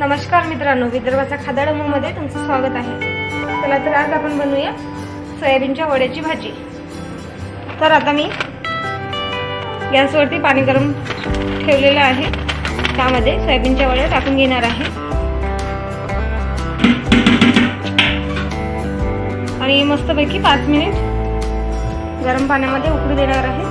नमस्कार मित्रांनो विदर्भाचा खादाडमूमध्ये तुमचं स्वागत आहे. चला तर आज आपण बनवूया सोयाबीनच्या वड्याची भाजी. तर आता मी गॅसवरती पाणी गरम ठेवलेलं आहे. त्यामध्ये सोयाबीनच्या वड्या टाकून घेणार आहे. आणि मस्तपैकी पाच मिनिट गरम पाण्यामध्ये उकळू देणार आहे.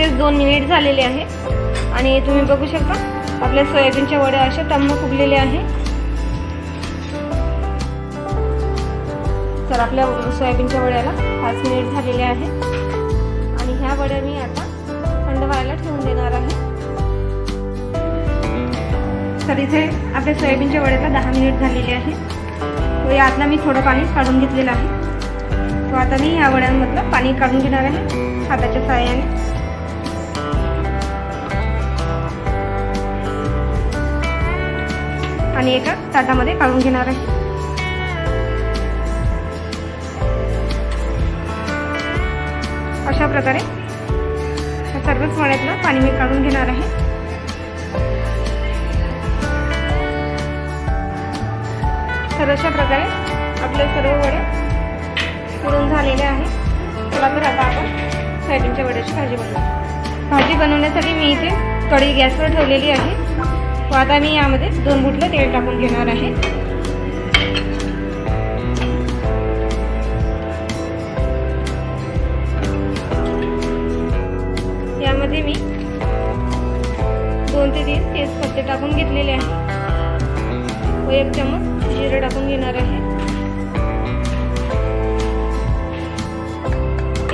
तेच दोन मिनिट झालेले आहे. आणि तुम्ही बघू शकता आपल्या सोयाबीनच्या वड्या अशा टम्म फुगलेल्या आहे. तर आपल्या सोयाबीनच्या वड्याला पाच मिनिट झालेले आहे. आणि ह्या वड्या मी आता थंड व्हायला ठेवून देणार आहे. तर इथे आपल्या सोयाबीनच्या वड्याला दहा मिनिट झालेले आहे. व यातला मी थोडं पाणी काढून घेतलेलं आहे. तो आता मी ह्या वड्यांमधलं पाणी काढून घेणार आहे. हाताच्या सहाय्याने आणि एका ताटामध्ये काढून घेणार आहे. अशा प्रकारे सर्वच वड्यातलं पाणी मी काढून घेणार आहे. तर अशा प्रकारे आपले सर्व वडे पुरून झालेले आहे. चला तर आता आपण सोयाबीनच्या वड्याची भाजी बनवू. भाजी बनवण्यासाठी मी इथे कढई गॅसवर ठेवलेली आहे. आता मी यामध्ये दोन बुटलं तेल टाकून घेणार आहे. यामध्ये मी दोन ते तीन तेजपत्ते टाकून घेतलेले आहे. व एक चमच जिरं टाकून घेणार आहे.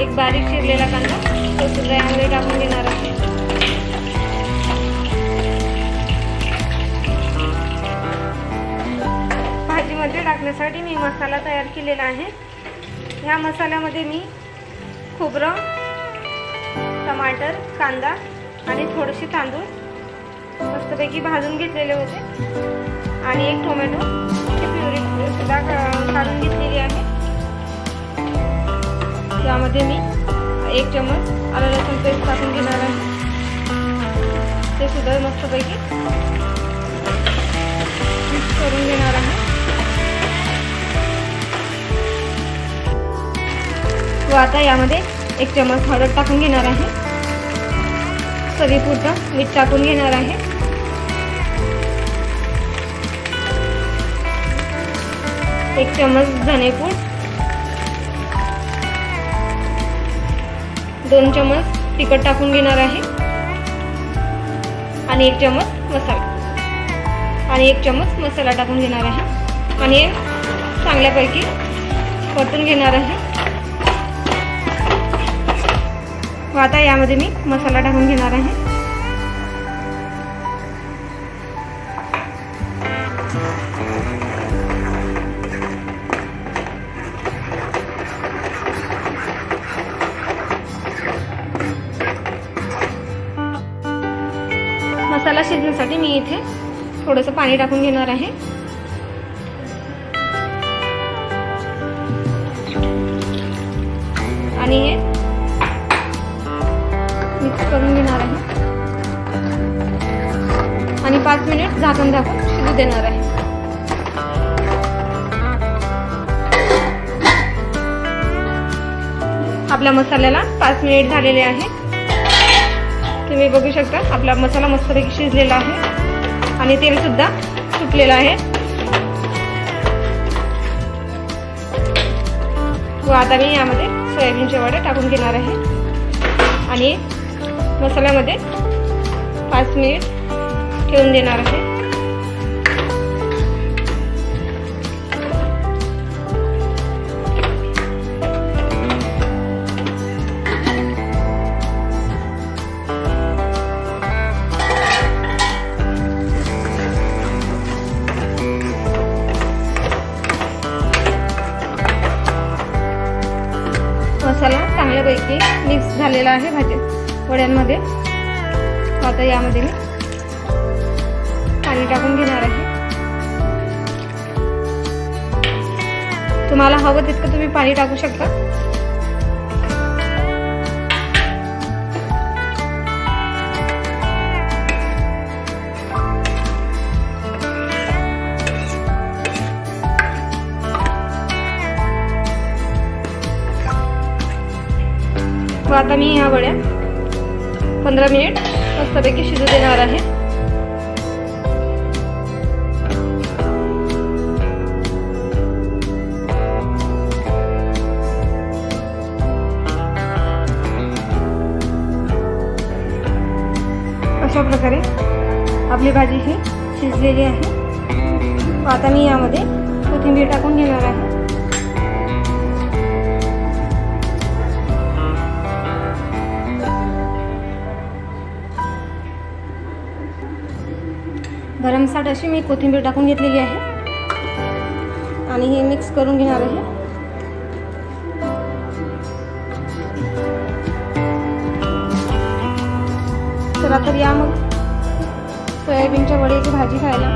एक बारीक चिरलेला कांदा तो सुद्धा यामध्ये टाकून घेणार आहे. भाजी टाकण्यासाठी मी मसाला तयार केलेला आहे. ह्या मसाल्यामध्ये मी खोबरं टमाटर कांदा आणि थोडेसे तांदूळ मस्तपैकी भाजून घेतलेले होते. आणि एक टोमॅटो प्युरी सुद्धा काढून घेतलेली आहे. त्यामध्ये मी एक चमच आलं लसूण पेस्ट टाकून घेणार आहे. ते सुद्धा मस्तपैकी व आता यामध्ये एक चमच हळद टाकून घेणार आहे. चवीपुरतं मीठ टाकून घेणार आहे. एक चमच धनेपूड. दोन चमच तिखट टाकून घेणार आहे. आणि एक चमच मसाला. आणि एक चमच मसाला टाकून घेणार आहे. आणि चांगल्यापैकी परतून घेणार आहे. व आता यामध्ये मी मसाला टाकून घेणार आहे. मसाला शिजण्यासाठी मी इथे थोडंसं पाणी टाकून घेणार आहे. आणि हे पाच मिनिट झाकण झाकून शिजू देणार आहे. आपल्या मसाल्याला पाच मिनिट झालेले आहे तुम्ही बघू शकता आपला मसाला मस्तपैकी शिजलेला आहे. आणि तेल सुद्धा सुटलेलं आहे. व आता मी यामध्ये सोयाबीनचे वडे टाकून घेणार आहे. आणि मसाल्यामध्ये पाच मिनिट ठेवून देणार आहे. मसाला चांगल्यापैकी मिक्स झालेला आहे भाजी वड्यांमध्ये. आता यामध्ये मी पाणी टाकून घेणार आहे. तुम्हाला हवं तितकं तुम्ही पाणी टाकू शकता. आता मी ह्या वड्या पंधरा मिनिट मस्तपैकी शिजू देणार आहे. अशा प्रकारे आपली भाजी ही शिजलेली आहे. आता मी यामध्ये कोथिंबीर टाकून घेणार आहे. भरमसाठ अशी मी कोथिंबीर टाकून घेतलेली आहे. आणि हे मिक्स करून घेणार आहे. चला तर या मग. सोयाबीनच्या वडीची भाजी खायला.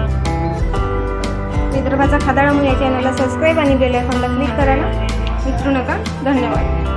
विदर्भाचा खादाळा म्हणून या चॅनलला सबस्क्राईब आणि बेल आयकॉनला क्लिक करायला विसरू नका. धन्यवाद.